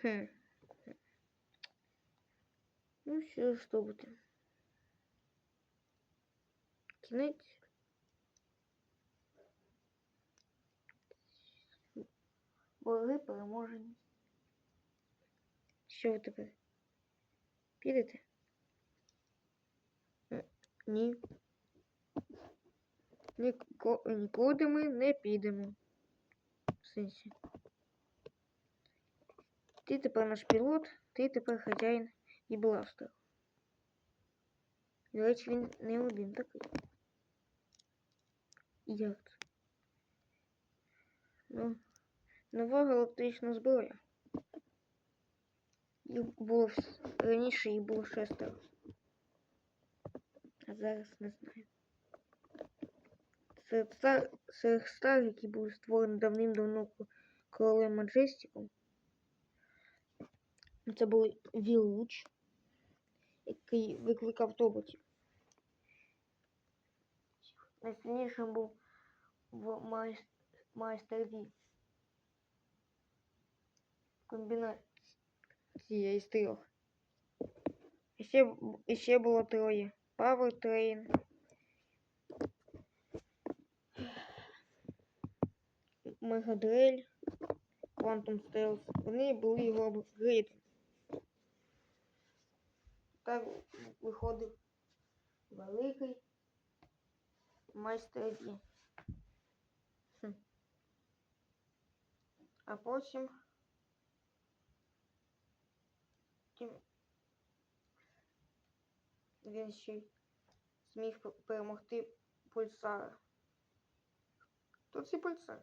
Хм. Ну, що ж то буде. Кінець. Вороги переможені. Що ви тепер? Підете? Ні. Нікуди ми не підемо. В сенсі. Ти тепер наш пілот, ти тепер хазяїн і бластер. До речі, він не один такий. Як це? Ну, нова галактична зброя. Їх було раніше їх було шестеро. А зараз не знаю. Серед стар... серед старих, які були створені давним-давно королем Маджестіком. Це був Вілуч, який викликав тоботів. Найсильнішим був в майс... майстер Ві. Комбінація із трьох. І ще, і ще було троє. Power Train. Мегадрель, Quantum Stealth. Вони були його апгрейдом. Так виходив великий майстер. Хм. А потім він ще зміг перемогти пульсара. Хто цей пульсар?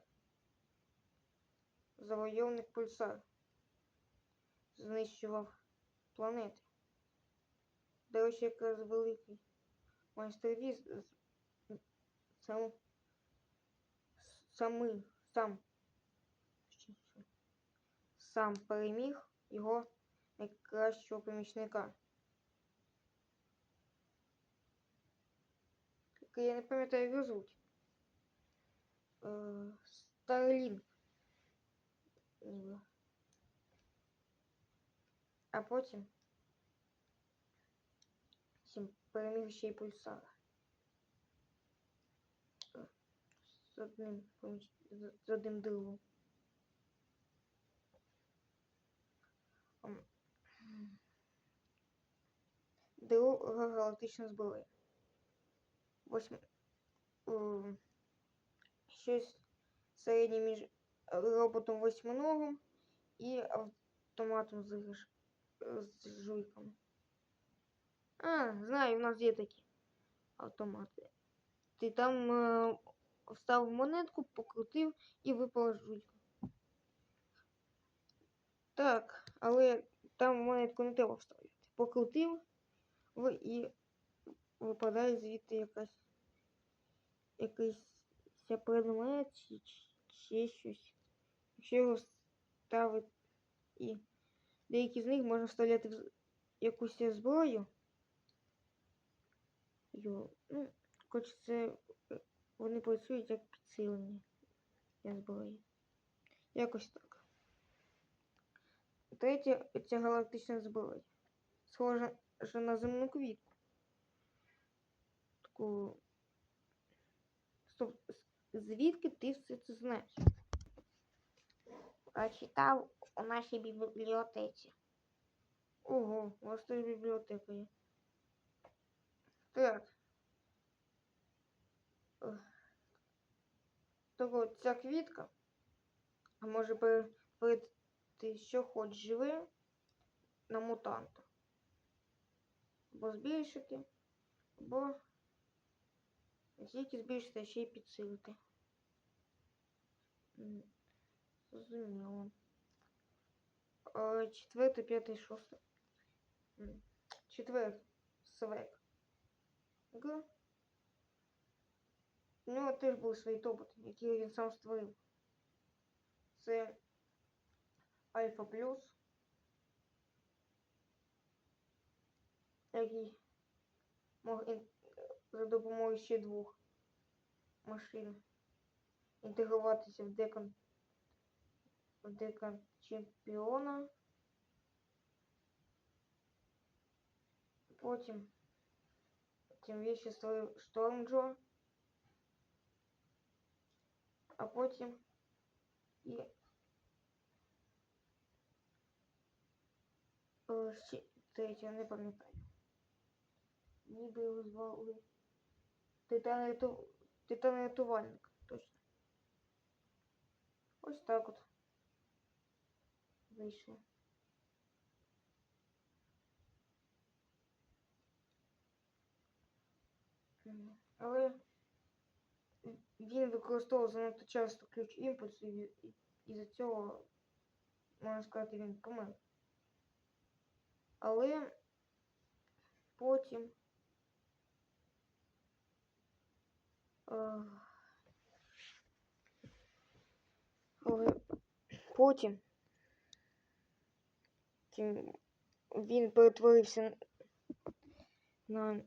Завойовник пульсар. Знищував планети. До речі, якраз великий майстер Ві з- з- сам самий сам сам переміг його найкращого помічника. Я не пам'ятаю його звуть. Е, Старлінг. А потім Сім переміг ще й пульсара. Е, З одним з- одним дилом. Ам. Друга галактична зброя. Восьм... Ем, Щось середнє між роботом восьминогом і автоматом з, з жуйками. А, знаю, у нас є такі автомати. Ти там е, встав монетку, покрутив і випала жуйка. Так, але там монетку не треба вставляти. Покрутив і випадає звідти якась якийсь предмет чи, чи щось. Якщо його ставити і деякі з них можна вставляти в якусь зброю. Йо, ну, коротше, це е, вони працюють як підсилення для зброї. Якось так. Третя ця галактична зброя. Схожа на земну квітку. Таку. Стоп, звідки ти все це знаєш? Прочитав у нашій бібліотеці. Ого, у вас теж бібліотека є. Так. Так ця квітка а може перетворити що хоч живе на мутанта. Або збільшити, або не тільки збільшити, а ще й підсилити. Зрозуміло. Е, Четверте, п'яте, шосте. М, Четвертий. Свек. Г. У ну, него теж був свій тобот, який він сам створив. Це Альфа Плюс. Який мог за допомогою ще двох машин інтегруватися в декон в декон чемпіона. Потім Потім він ще створив Штормджо. А потім і е, ще третє, не пам'ятаю. Ніби його звали Титан ряту... Титан рятувальник, точно. Ось так от. Вийшло. Але він використовував занадто часто ключ імпульсу і, і, і за цього, можна сказати, він помер. Але потім. е, Але потім він перетворився на